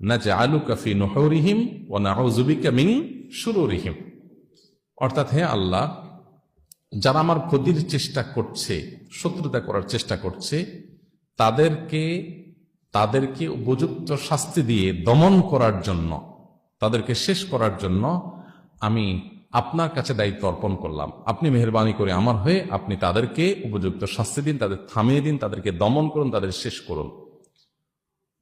নাজআলুকা ফি নুহুরিহিম ওয়া নাউযুবিকা মিন শুরুরিহিম। অর্থাৎ হে আল্লাহ, যারা আমার ক্ষতির চেষ্টা করছে, শত্রুতা করার চেষ্টা করছে, তাদেরকে তাদেরকে উপযুক্ত শাস্তি দিয়ে দমন করার জন্য, তাদেরকে শেষ করার জন্য আমি আপনার কাছে দায়িত্ব অর্পণ করলাম। আপনি মেহরবানি করে আমার হয়ে আপনি তাদেরকে উপযুক্ত শাস্তি দিন, তাদের থামিয়ে দিন, তাদেরকে দমন করুন, তাদের শেষ করুন।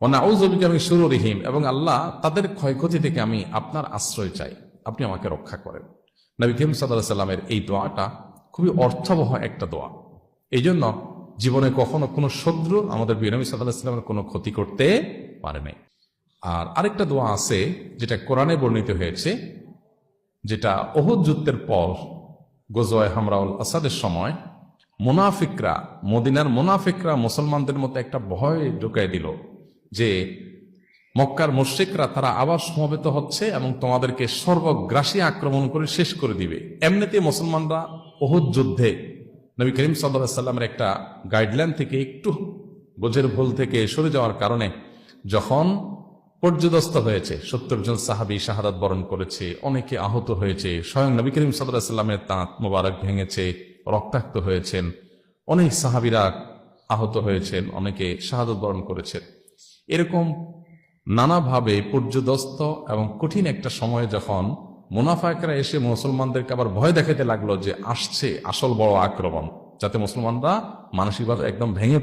অনাউজবিকে আমি শুরু রিহিম এবং আল্লাহ তাদের ক্ষয়ক্ষতি থেকে আমি আপনার আশ্রয় চাই। আপনি আমাকে রক্ষা করেন। নবী করিম সাল্লাহ সাল্লামের এই দোয়াটা খুবই অর্থবহ একটা দোয়া। এই জন্য জীবনে কখনো কোনো শত্রু আমাদের বিনবী সাল্লাহ সাল্লামের কোনো ক্ষতি করতে পারে নাই। আর আরেকটা দোয়া আছে, যেটা কোরআনে বর্ণিত হয়েছে, যেটা অহুদ যুদ্ধের পর গোজোয় হামরাউল আসাদের সময় মোনাফিকরা, মদিনার মুনাফিকরা মুসলমানদের মতো একটা ভয় ঢুকাই দিল। যে মক্কার মুশ্রিকরা তারা আবার সমবেত হচ্ছে এবং তোমাদেরকে সর্বগ্রাসী আক্রমণ করে শেষ করে দিবে। এমনিতে মুসলমানরা অহুদ যুদ্ধে নবী করিম সাল্লামের একটা গাইডলাইন থেকে একটু বোঝের ভুল থেকে সরে যাওয়ার কারণে যখন পর্যদস্ত হয়েছে, সত্তর জন সাহাবি শাহাদাত বরণ করেছে, অনেকে আহত হয়েছে, স্বয়ং নবী করিম সাল্লামের তাঁত মোবারক ভেঙেছে, রক্তাক্ত হয়েছেন, অনেক সাহাবিরা আহত হয়েছেন, অনেকে শাহাদত বরণ করেছেন। এরকম নানাভাবে পর্যদস্ত এবং কঠিন একটা সময়ে যখন মুনাফাকরা এসে মুসলমানদেরকে আবার ভয় দেখাতে লাগল যে আসছে আসল বড় আক্রমণ, যাতে মুসলমানরা মানসিকভাবে একদম ভেঙে